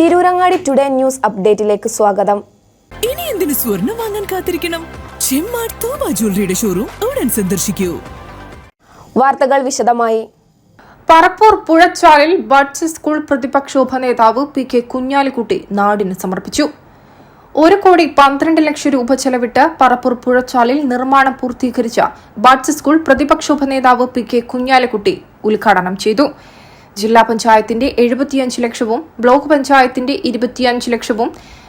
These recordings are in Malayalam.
തിരൂരങ്ങാടി ടുഡേ ന്യൂസ് അപ്ഡേറ്റിലേക്ക് സ്വാഗതം. ഇനി എന്തിനു സ്വർണം വാങ്ങാൻ കാത്തിരിക്കണം? ചെമ്മാട് തോമ ജ്വല്ലറിയുടെ ഷോറൂം ഉടൻ സന്ദർശിക്കൂ. വാർത്തകൾ വിശദമായി. പറപ്പൂർ പുഴച്ചാലിൽ ബഡ്സ് സ്കൂൾ പ്രതിപക്ഷ ഉപനേതാവ് പി കെ കുഞ്ഞാലിക്കുട്ടി നാടിന് സമർപ്പിച്ചു. ഒരു കോടി പന്ത്രണ്ട് ലക്ഷം രൂപ ചെലവിട്ട് പറപ്പൂർ പുഴച്ചാലിൽ നിർമ്മാണം പൂർത്തീകരിച്ച ബഡ്സ് സ്കൂൾ പ്രതിപക്ഷ ഉപനേതാവ് പി കെ കുഞ്ഞാലിക്കുട്ടി ഉദ്ഘാടനം ചെയ്തു. ജില്ലാ പഞ്ചായത്തിന്റെ എഴുപത്തിയഞ്ച് ലക്ഷവും ബ്ലോക്ക് പഞ്ചായത്തിന്റെ ഇരുപത്തിയഞ്ച് ലക്ഷവും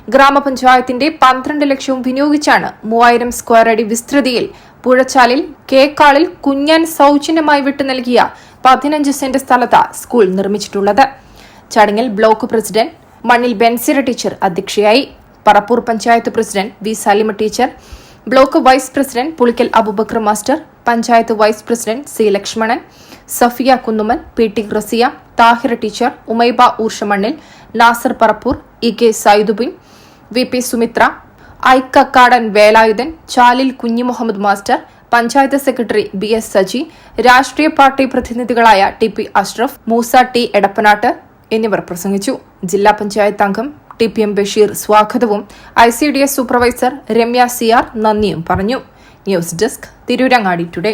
ഗ്രാമപഞ്ചായത്തിന്റെ പന്ത്രണ്ട് ലക്ഷവും വിനിയോഗിച്ചാണ് മൂവായിരം സ്ക്വയർ അടി വിസ്തൃതിയിൽ പുഴച്ചാലിൽ കേക്കാളിൽ കുഞ്ഞാൻ സൗജന്യമായി വിട്ടു നൽകിയ പതിനഞ്ച് സെന്റ് സ്ഥലത്ത് സ്കൂൾ നിർമ്മിച്ചിട്ടുള്ളത്. ചടങ്ങിൽ ബ്ലോക്ക് പ്രസിഡന്റ് മണ്ണിൽ ബെൻസിറ ടീച്ചർ അധ്യക്ഷയായി. Parappur panchayat president V Salima teacher block vice president Pulikkal Abubakar master panchayat vice president C Lakshmanan Safiya Kunnumal P T Rasiya Thahir teacher Umaiba Oorshamannil Nasar Parappur E K Saidubin V P Sumithra Aikkakkadan Velayudhan Chalil Kunhimuhammed master panchayat secretary B S Saji രാഷ്ട്രീയ party പ്രതിനിധികളായ T P Ashraf Moosa T Edappanattu എന്നിവർ പ്രസംഗിച്ചു. ജില്ലാ പഞ്ചായത്ത് അംഗം ടി പി എം ബഷീർ സ്വാഗതവും. I C D S supervisor Ramya C R നന്ദിയും പറഞ്ഞു. News desk Tirurangadi today.